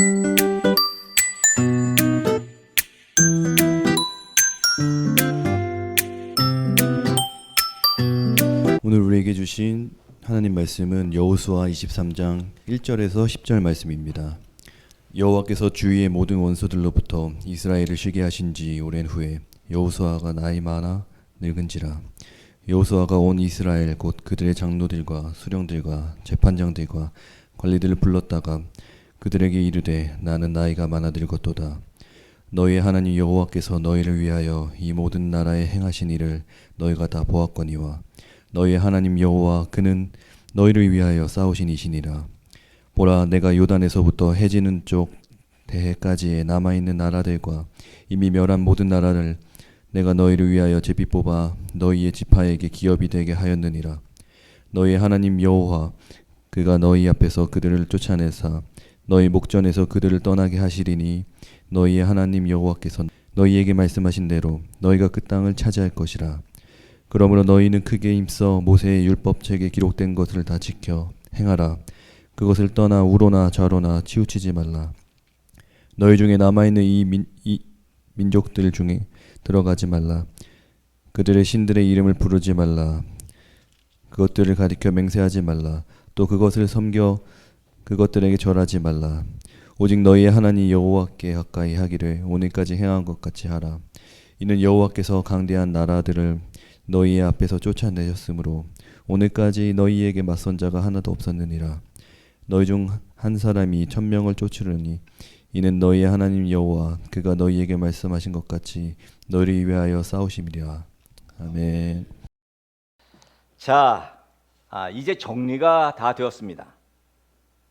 오늘 우리에게 주신 하나님 말씀은 여호수아 23장 1절에서 10절 말씀입니다. 여호와께서 주위의 모든 원수들로부터 이스라엘을 쉬게 하신 지 오랜 후에 여호수아가 나이 많아 늙은지라 여호수아가 온 이스라엘 곧 그들의 장로들과 수령들과 재판장들과 관리들을 불렀다가 그들에게 이르되 나는 나이가 많아 늙었도다. 너희의 하나님 여호와께서 너희를 위하여 이 모든 나라에 행하신 일을 너희가 다 보았거니와 너희의 하나님 여호와 그는 너희를 위하여 싸우신 이시니라. 보라 내가 요단에서부터 해지는 쪽 대해까지의 남아 있는 나라들과 이미 멸한 모든 나라를 내가 너희를 위하여 제비 뽑아 너희의 지파에게 기업이 되게 하였느니라. 너희의 하나님 여호와 그가 너희 앞에서 그들을 쫓아내사 너희 목전에서 그들을 떠나게 하시리니 너희의 하나님 여호와께서 너희에게 말씀하신 대로 너희가 그 땅을 차지할 것이라. 그러므로 너희는 크게 힘써 모세의 율법책에 기록된 것을 다 지켜 행하라. 그것을 떠나 우로나 좌로나 치우치지 말라. 너희 중에 남아 있는 이, 민, 이 민족들 중에 들어가지 말라. 그들의 신들의 이름을 부르지 말라. 그것들을 가리켜 맹세하지 말라. 또 그것을 섬겨 그것들에게 절하지 말라. 오직 너희의 하나님 여호와께 가까이 하기를 오늘까지 행한 것 같이 하라. 이는 여호와께서 강대한 나라들을 너희의 앞에서 쫓아내셨으므로 오늘까지 너희에게 맞선 자가 하나도 없었느니라. 너희 중 한 사람이 천명을 쫓으려니 이는 너희의 하나님 여호와 그가 너희에게 말씀하신 것 같이 너희를 위하여 싸우심이라. 아멘. 자, 아, 이제 정리가 다 되었습니다.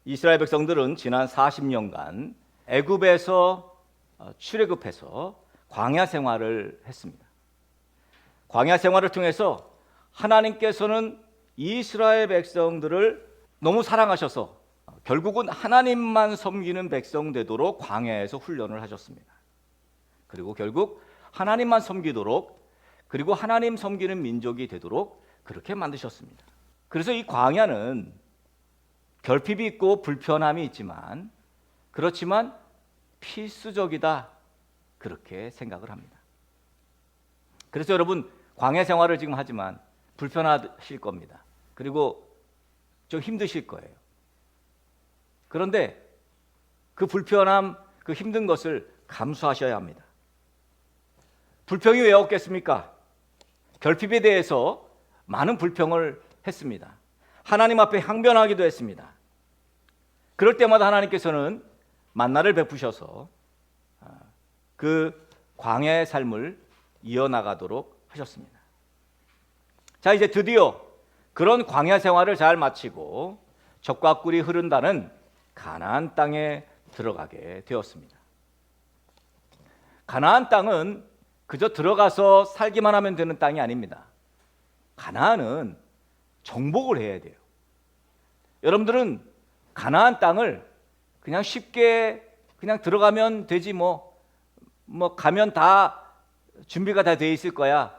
이스라엘 백성들은 지난 40년간 애굽에서 어, 출애굽해서 광야 생활을 했습니다. 광야 생활을 통해서 하나님께서는 이스라엘 백성들을 너무 사랑하셔서 결국은 하나님만 섬기는 백성 되도록 광야에서 훈련을 하셨습니다. 그리고 결국 하나님만 섬기도록 그리고 하나님 섬기는 민족이 되도록 그렇게 만드셨습니다. 그래서 이 광야는 결핍이 있고 불편함이 있지만 그렇지만 필수적이다 그렇게 생각을 합니다. 그래서 여러분 광야 생활을 지금 하지만 불편하실 겁니다. 그리고 좀 힘드실 거예요. 그런데 그 불편함, 그 힘든 것을 감수하셔야 합니다. 불평이 왜 없겠습니까? 결핍에 대해서 많은 불평을 했습니다. 하나님 앞에 항변하기도 했습니다. 그럴 때마다 하나님께서는 만나를 베푸셔서 아, 그 광야의 삶을 이어나가도록 하셨습니다. 자, 이제 드디어 그런 광야 생활을 잘 마치고 적과 꿀이 흐른다는 가나안 땅에 들어가게 되었습니다. 가나안 땅은 그저 들어가서 살기만 하면 되는 땅이 아닙니다. 가나안은 정복을 해야 돼요. 여러분들은 가나안 땅을 그냥 쉽게 그냥 들어가면 되지 뭐뭐 가면 다 준비가 다 돼 있을 거야.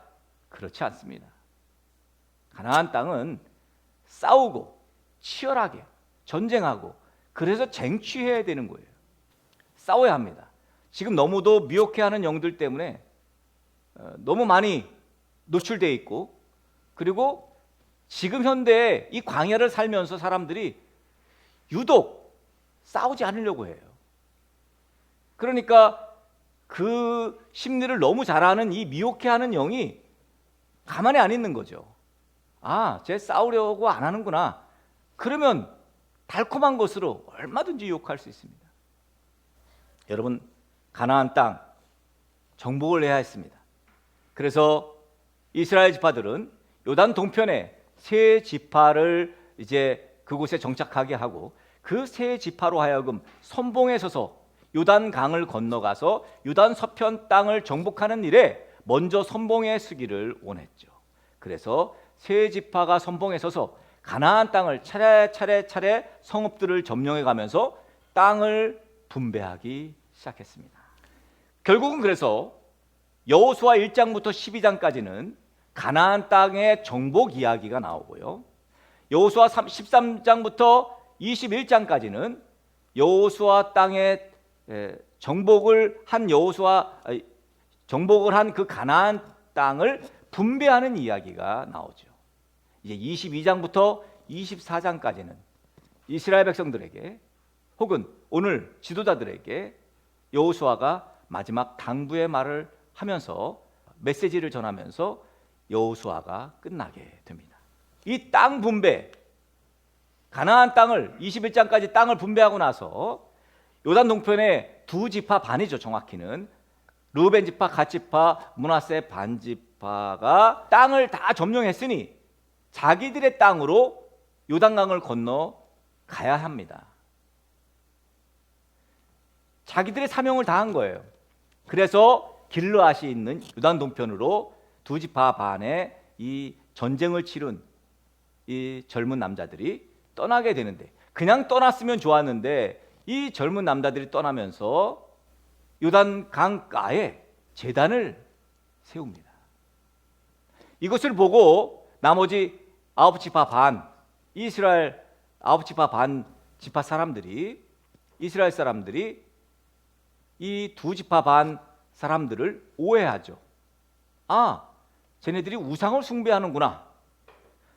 그렇지 않습니다. 가나안 땅은 싸우고 치열하게 전쟁하고 그래서 쟁취해야 되는 거예요. 싸워야 합니다. 지금 너무도 미혹해하는 영들 때문에 어, 너무 많이 노출돼 있고 그리고 지금 현대에 이 광야를 살면서 사람들이 유독 싸우지 않으려고 해요. 그러니까 그 심리를 너무 잘 아는 이 미혹해 하는 영이 가만히 안 있는 거죠. 아, 쟤 싸우려고 안 하는구나. 그러면 달콤한 것으로 얼마든지 유혹할 수 있습니다. 여러분, 가나안 땅 정복을 해야 했습니다. 그래서 이스라엘 지파들은 요단 동편에 세 지파를 이제 그곳에 정착하게 하고 그 세 지파로 하여금 선봉에 서서 요단 강을 건너가서 요단 서편 땅을 정복하는 일에 먼저 선봉에 서기를 원했죠. 그래서 세 지파가 선봉에 서서 가나안 땅을 차례차례 차례 성읍들을 점령해 가면서 땅을 분배하기 시작했습니다. 결국은 그래서 여호수아 1장부터 12장까지는 가나안 땅의 정복 이야기가 나오고요. 여호수아 13장부터 21장까지는 여호수아 에, 정복을 한 여호수아 정복을 한 그 가나안 땅을 분배하는 이야기가 나오죠. 이제 22장부터 24장까지는 이스라엘 백성들에게 혹은 오늘 지도자들에게 여호수아가 마지막 당부의 말을 하면서 메시지를 전하면서 여호수아가 끝나게 됩니다. 이 땅 분배 가나안 땅을 21장까지 땅을 분배하고 나서 요단 동편에 두 지파 반이죠, 정확히는. 루벤 지파, 갓 지파, 문하세 반 지파가 땅을 다 점령했으니 자기들의 땅으로 요단강을 건너 가야 합니다. 자기들의 사명을 다한 거예요. 그래서 길르앗이 있는 요단 동편으로 두 지파 반의 이 전쟁을 치른 이 젊은 남자들이 떠나게 되는데 그냥 떠났으면 좋았는데 이 젊은 남자들이 떠나면서 요단 강가에 재단을 세웁니다. 이것을 보고 나머지 아홉 지파 반 이스라엘 아홉 지파 반 지파 사람들이 이스라엘 사람들이 이 두 지파 반 사람들을 오해하죠. 아, 쟤네들이 우상을 숭배하는구나.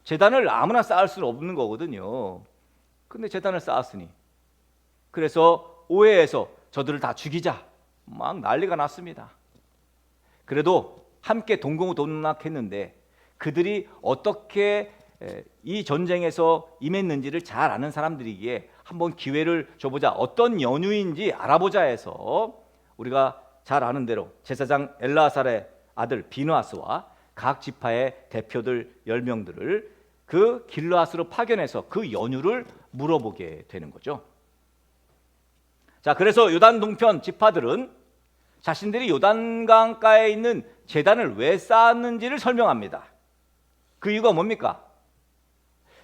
재단을 아무나 쌓을 수는 없는 거거든요. 근데 재단을 쌓았으니 그래서 오해해서 저들을 다 죽이자 막 난리가 났습니다. 그래도 함께 동공동락했는데 그들이 어떻게 에, 이 전쟁에서 임했는지를 잘 아는 사람들이기에 한번 기회를 줘보자 어떤 연유인지 알아보자 해서 우리가 잘 아는 대로 제사장 엘라살의 아들 비누아스와 각 지파의 대표들 10명들을 그 길르앗으로 파견해서 그 연유를 물어보게 되는 거죠. 자, 그래서 요단 동편 지파들은 자신들이 요단강가에 있는 재단을 왜 쌓았는지를 설명합니다. 그 이유가 뭡니까?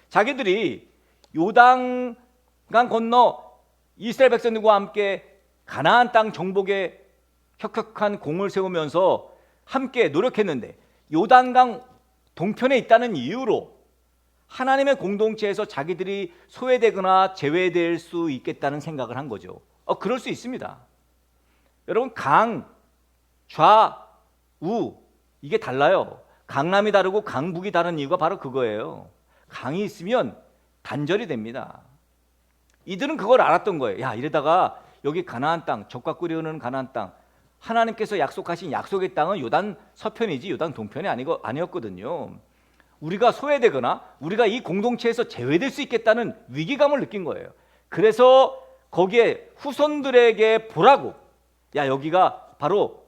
자기들이 요단강 건너 이스라엘 백성들과 함께 가나안 땅 정복에 혁혁한 공을 세우면서 함께 노력했는데 요단강 동편에 있다는 이유로 하나님의 공동체에서 자기들이 소외되거나 제외될 수 있겠다는 생각을 한 거죠. 어, 그럴 수 있습니다. 여러분 강, 좌, 우 이게 달라요. 강남이 다르고 강북이 다른 이유가 바로 그거예요. 강이 있으면 단절이 됩니다. 이들은 그걸 알았던 거예요. 야 이러다가 여기 가나안 땅, 적과 끓여오는 가나안 땅, 하나님께서 약속하신 약속의 땅은 요단 서편이지 요단 동편이 아니고 아니었거든요. 우리가 소외되거나 우리가 이 공동체에서 제외될 수 있겠다는 위기감을 느낀 거예요. 그래서 거기에 후손들에게 보라고 야 여기가 바로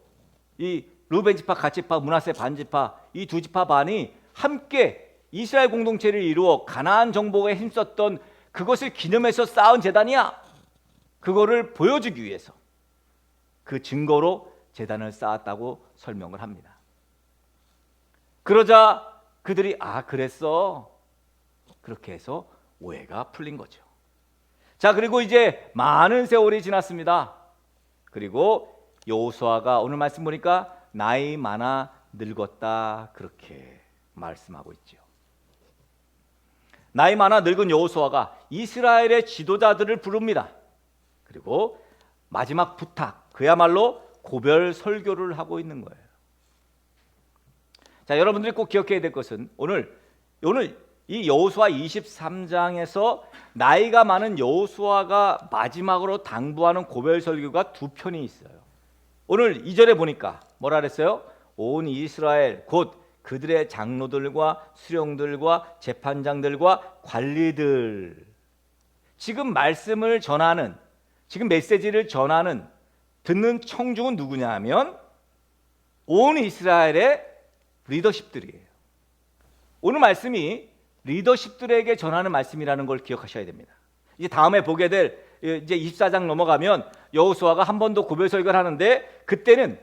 이 루벤 지파, 갓 지파, 문하세 반 지파 이 두 지파 반이 함께 이스라엘 공동체를 이루어 가나안 정복에 힘썼던 그것을 기념해서 쌓은 재단이야. 그거를 보여주기 위해서 그 증거로 재단을 쌓았다고 설명을 합니다. 그러자 그들이 아 그랬어 그렇게 해서 오해가 풀린 거죠. 자 그리고 이제 많은 세월이 지났습니다. 그리고 여호수아가 오늘 말씀 보니까 나이 많아 늙었다 그렇게 말씀하고 있죠. 나이 많아 늙은 여호수아가 이스라엘의 지도자들을 부릅니다. 그리고 마지막 부탁 그야말로 고별 설교를 하고 있는 거예요. 자, 여러분들이 꼭 기억해야 될 것은 오늘 오늘 이 여호수아 23장에서 나이가 많은 여호수아가 마지막으로 당부하는 고별 설교가 두 편이 있어요. 오늘 2절에 보니까 뭐라 그랬어요? 온 이스라엘 곧 그들의 장로들과 수령들과 재판장들과 관리들 지금 말씀을 전하는 지금 메시지를 전하는 듣는 청중은 누구냐 하면 온 이스라엘의 리더십들이에요. 오늘 말씀이 리더십들에게 전하는 말씀이라는 걸 기억하셔야 됩니다. 이제 다음에 보게 될 이제 24장 넘어가면 여호수아가 한 번 더 고별 설교를 하는데 그때는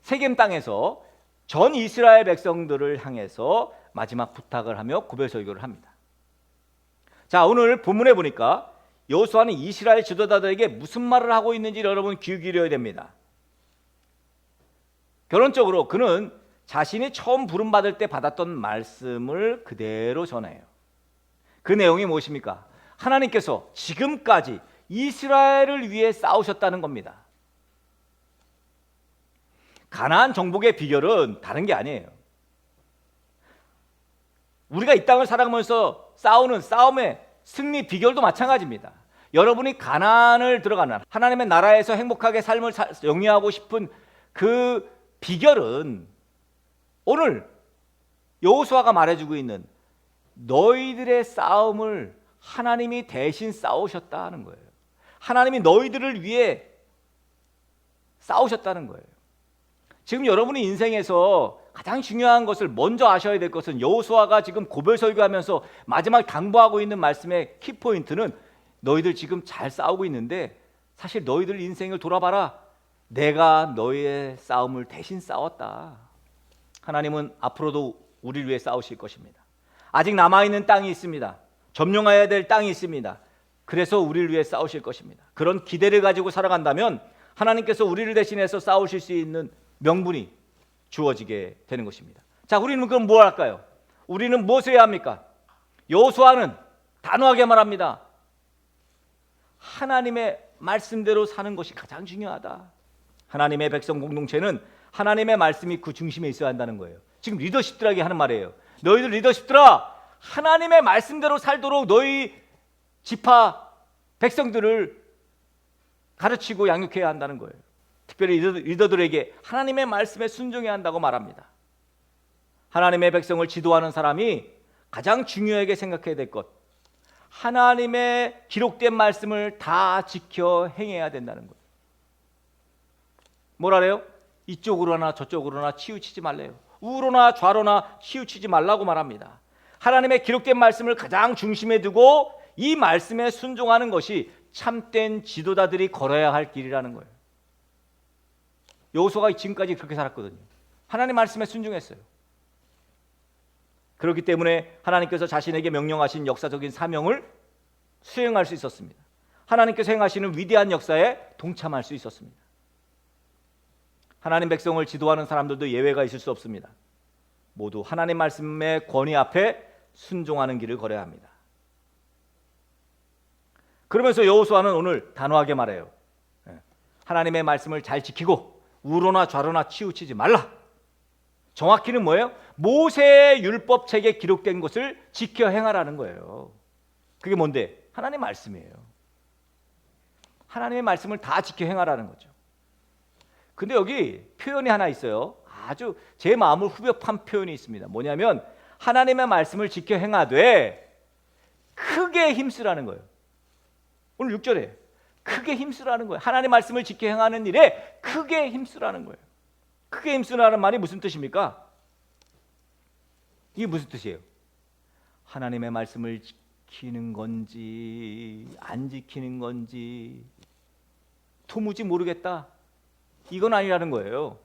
세겜 땅에서 전 이스라엘 백성들을 향해서 마지막 부탁을 하며 고별 설교를 합니다. 자, 오늘 본문에 보니까 여호수아는 이스라엘 지도자들에게 무슨 말을 하고 있는지 여러분 귀 기울여야 됩니다. 결론적으로 그는 자신이 처음 부름 받을 때 받았던 말씀을 그대로 전해요. 그 내용이 무엇입니까? 하나님께서 지금까지 이스라엘을 위해 싸우셨다는 겁니다. 가나안 정복의 비결은 다른 게 아니에요. 우리가 이 땅을 살아가면서 싸우는 싸움의 승리 비결도 마찬가지입니다. 여러분이 가나안을 들어가는 하나님의 나라에서 행복하게 삶을 사- 영위하고 싶은 그 비결은 오늘 여호수아가 말해주고 있는 너희들의 싸움을 하나님이 대신 싸우셨다는 거예요. 하나님이 너희들을 위해 싸우셨다는 거예요. 지금 여러분이 인생에서 가장 중요한 것을 먼저 아셔야 될 것은 여호수아가 지금 고별 설교하면서 마지막 당부하고 있는 말씀의 키 포인트는 너희들 지금 잘 싸우고 있는데 사실 너희들 인생을 돌아봐라. 내가 너희의 싸움을 대신 싸웠다. 하나님은 앞으로도 우리를 위해 싸우실 것입니다. 아직 남아 있는 땅이 있습니다. 점령해야 될 땅이 있습니다. 그래서 우리를 위해 싸우실 것입니다. 그런 기대를 가지고 살아간다면 하나님께서 우리를 대신해서 싸우실 수 있는 명분이 주어지게 되는 것입니다. 자, 우리는 그럼 뭘 할까요? 우리는 무엇을 해야 합니까? 여호수아는 단호하게 말합니다. 하나님의 말씀대로 사는 것이 가장 중요하다. 하나님의 백성 공동체는 하나님의 말씀이 그 중심에 있어야 한다는 거예요. 지금 리더십들에게 하는 말이에요. 너희들 리더십들아, 하나님의 말씀대로 살도록 너희 지파 백성들을 가르치고 양육해야 한다는 거예요. 특별히 리더- 리더들에게 하나님의 말씀에 순종해야 한다고 말합니다. 하나님의 백성을 지도하는 사람이 가장 중요하게 생각해야 될 것. 하나님의 기록된 말씀을 다 지켜 행해야 된다는 거예요. 뭐라래요? 이쪽으로나 저쪽으로나 치우치지 말래요. 우로나 좌로나 치우치지 말라고 말합니다. 하나님의 기록된 말씀을 가장 중심에 두고 이 말씀에 순종하는 것이 참된 지도자들이 걸어야 할 길이라는 거예요. 여호수아가 지금까지 그렇게 살았거든요. 하나님 말씀에 순종했어요. 그렇기 때문에 하나님께서 자신에게 명령하신 역사적인 사명을 수행할 수 있었습니다. 하나님께서 행하시는 위대한 역사에 동참할 수 있었습니다. 하나님 백성을 지도하는 사람들도 예외가 있을 수 없습니다. 모두 하나님 말씀의 권위 앞에 순종하는 길을 걸어야 합니다. 그러면서 여호수아는 오늘 단호하게 말해요. 예. 하나님의 말씀을 잘 지키고 우로나 좌로나 치우치지 말라. 정확히는 뭐예요? 모세의 율법책에 기록된 것을 지켜 행하라는 거예요. 그게 뭔데? 하나님 말씀이에요. 하나님의 말씀을 다 지켜 행하라는 거죠. 근데 여기 표현이 하나 있어요. 아주 제 마음을 후벼판 표현이 있습니다. 뭐냐면 하나님의 말씀을 지켜 행하되 크게 힘쓰라는 거예요. 오늘 6절에 크게 힘쓰라는 거예요. 하나님 말씀을 지켜 행하는 일에 크게 힘쓰라는 거예요. 크게 힘쓰라는 말이 무슨 뜻입니까? 이게 무슨 뜻이에요? 하나님의 말씀을 지키는 건지 안 지키는 건지 도무지 모르겠다. 이건 아니라는 거예요.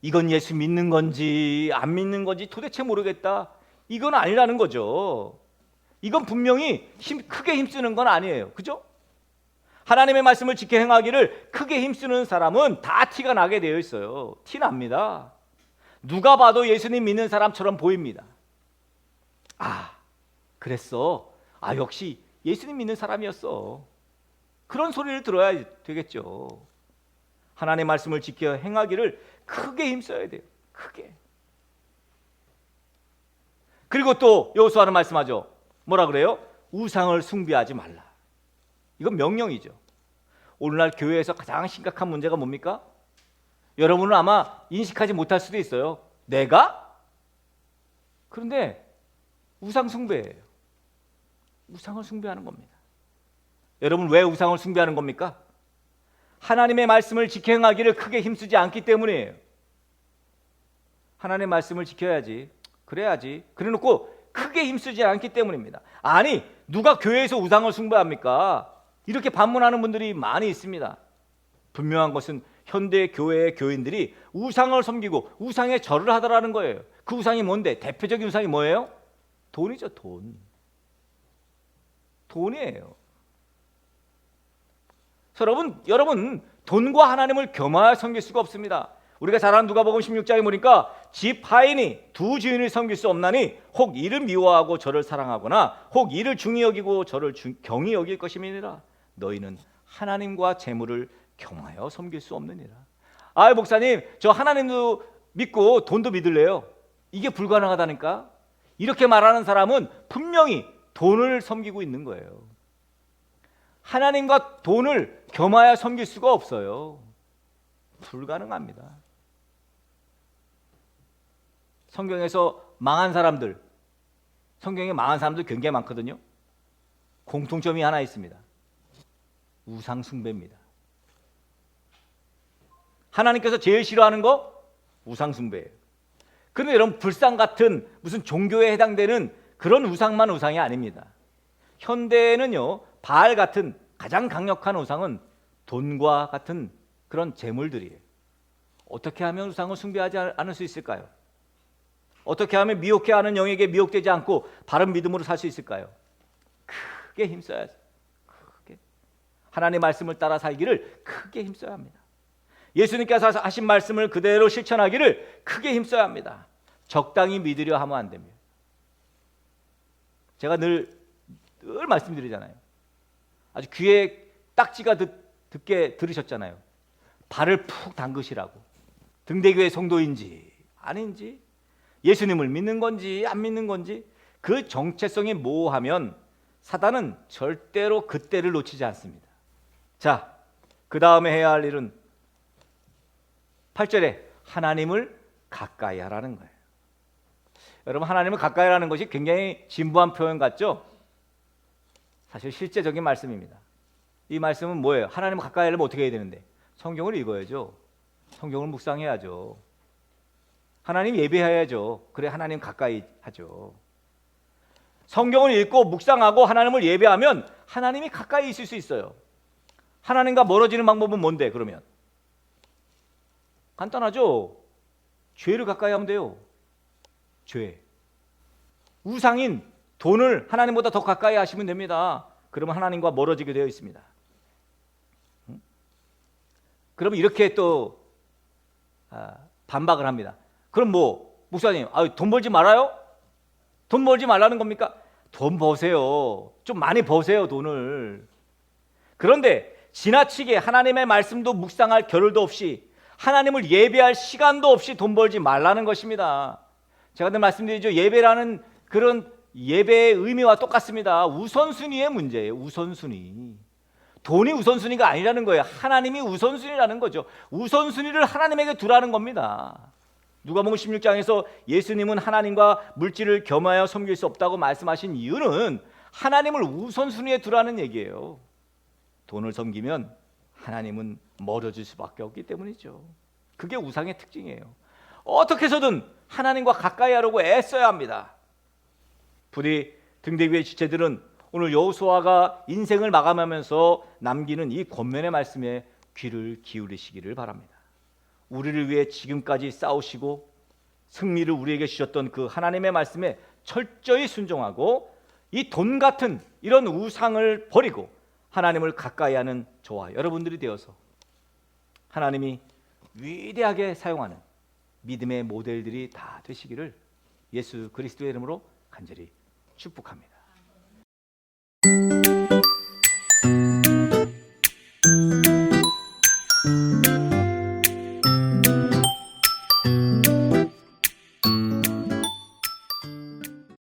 이건 예수 믿는 건지 안 믿는 건지 도대체 모르겠다. 이건 아니라는 거죠. 이건 분명히 힘, 크게 힘쓰는 건 아니에요. 그죠? 하나님의 말씀을 지켜 행하기를 크게 힘쓰는 사람은 다 티가 나게 되어 있어요. 티 납니다. 누가 봐도 예수님 믿는 사람처럼 보입니다. 아, 그랬어. 아, 역시 예수님 믿는 사람이었어. 그런 소리를 들어야 되겠죠. 하나님의 말씀을 지켜 행하기를 크게 힘써야 돼요. 크게. 그리고 또 여호수아는 말씀하죠. 뭐라 그래요? 우상을 숭배하지 말라. 이건 명령이죠. 오늘날 교회에서 가장 심각한 문제가 뭡니까? 여러분은 아마 인식하지 못할 수도 있어요. 내가? 그런데 우상 숭배예요. 우상을 숭배하는 겁니다. 여러분 왜 우상을 숭배하는 겁니까? 하나님의 말씀을 지켜 행하기를 크게 힘쓰지 않기 때문이에요. 하나님의 말씀을 지켜야지. 그래야지. 그래 놓고 크게 힘쓰지 않기 때문입니다. 아니, 누가 교회에서 우상을 숭배합니까? 이렇게 반문하는 분들이 많이 있습니다. 분명한 것은 현대 교회의 교인들이 우상을 섬기고 우상에 절을 하더라는 거예요. 그 우상이 뭔데? 대표적인 우상이 뭐예요? 돈이죠, 돈. 돈이에요. 여러분, 여러분 돈과 하나님을 겸하여 섬길 수가 없습니다. 우리가 잘 아는 누가복음 16장에 보니까 집 하인이 두 주인을 섬길 수 없나니 혹 이를 미워하고 저를 사랑하거나 혹 이를 중히 여기고 저를 중- 경히 여길 것임이니라. 너희는 하나님과 재물을 겸하여 섬길 수 없느니라. 아, 목사님, 저 하나님도 믿고 돈도 믿을래요. 이게 불가능하다니까. 이렇게 말하는 사람은 분명히 돈을 섬기고 있는 거예요. 하나님과 돈을 겸하여 섬길 수가 없어요. 불가능합니다. 성경에서 망한 사람들, 성경에 망한 사람들 굉장히 많거든요. 공통점이 하나 있습니다. 우상 숭배입니다. 하나님께서 제일 싫어하는 거 우상 숭배예요. 그런데 여러분 불상 같은 무슨 종교에 해당되는 그런 우상만 우상이 아닙니다. 현대에는요 바알 같은 가장 강력한 우상은 돈과 같은 그런 재물들이에요. 어떻게 하면 우상을 숭배하지 않을 수 있을까요? 어떻게 하면 미혹해 하는 영에게 미혹되지 않고 바른 믿음으로 살 수 있을까요? 크게 힘써야죠. 하나님의 말씀을 따라 살기를 크게 힘써야 합니다. 예수님께서 하신 말씀을 그대로 실천하기를 크게 힘써야 합니다. 적당히 믿으려 하면 안 됩니다. 제가 늘, 늘 말씀드리잖아요. 아주 귀에 딱지가 듣, 듣게 들으셨잖아요. 발을 푹 담그시라고. 등대교회 성도인지 아닌지 예수님을 믿는 건지 안 믿는 건지 그 정체성이 모호하면 사단은 절대로 그때를 놓치지 않습니다. 자, 그 다음에 해야 할 일은 8절에 하나님을 가까이 하라는 거예요. 여러분 하나님을 가까이 하라는 것이 굉장히 진부한 표현 같죠? 사실 실제적인 말씀입니다. 이 말씀은 뭐예요? 하나님을 가까이 하려면 어떻게 해야 되는데? 성경을 읽어야죠. 성경을 묵상해야죠. 하나님 예배해야죠. 그래 하나님 가까이 하죠. 성경을 읽고 묵상하고 하나님을 예배하면 하나님이 가까이 있을 수 있어요. 하나님과 멀어지는 방법은 뭔데 그러면? 간단하죠. 죄를 가까이 하면 돼요. 죄. 우상인 돈을 하나님보다 더 가까이 하시면 됩니다. 그러면 하나님과 멀어지게 되어 있습니다. 음? 그러면 이렇게 또 아, 반박을 합니다. 그럼 뭐 목사님, 아, 돈 벌지 말아요? 돈 벌지 말라는 겁니까? 돈 버세요. 좀 많이 버세요, 돈을. 그런데 지나치게 하나님의 말씀도 묵상할 겨를도 없이 하나님을 예배할 시간도 없이 돈 벌지 말라는 것입니다. 제가 늘 말씀드리죠. 예배라는 그런 예배의 의미와 똑같습니다. 우선순위의 문제예요. 우선순위. 돈이 우선순위가 아니라는 거예요. 하나님이 우선순위라는 거죠. 우선순위를 하나님에게 두라는 겁니다. 누가복음 16장에서 예수님은 하나님과 물질을 겸하여 섬길 수 없다고 말씀하신 이유는 하나님을 우선순위에 두라는 얘기예요. 돈을 섬기면 하나님은 멀어질 수밖에 없기 때문이죠. 그게 우상의 특징이에요. 어떻게 해서든 하나님과 가까이 하려고 애써야 합니다. 부디 등대위의 지체들은 오늘 여호수아가 인생을 마감하면서 남기는 이 권면의 말씀에 귀를 기울이시기를 바랍니다. 우리를 위해 지금까지 싸우시고 승리를 우리에게 주셨던 그 하나님의 말씀에 철저히 순종하고 이 돈 같은 이런 우상을 버리고 하나님을 가까이 하는 저와 여러분들이 되어서 하나님이 위대하게 사용하는 믿음의 모델들이 다 되시기를 예수 그리스도의 이름으로 간절히 축복합니다.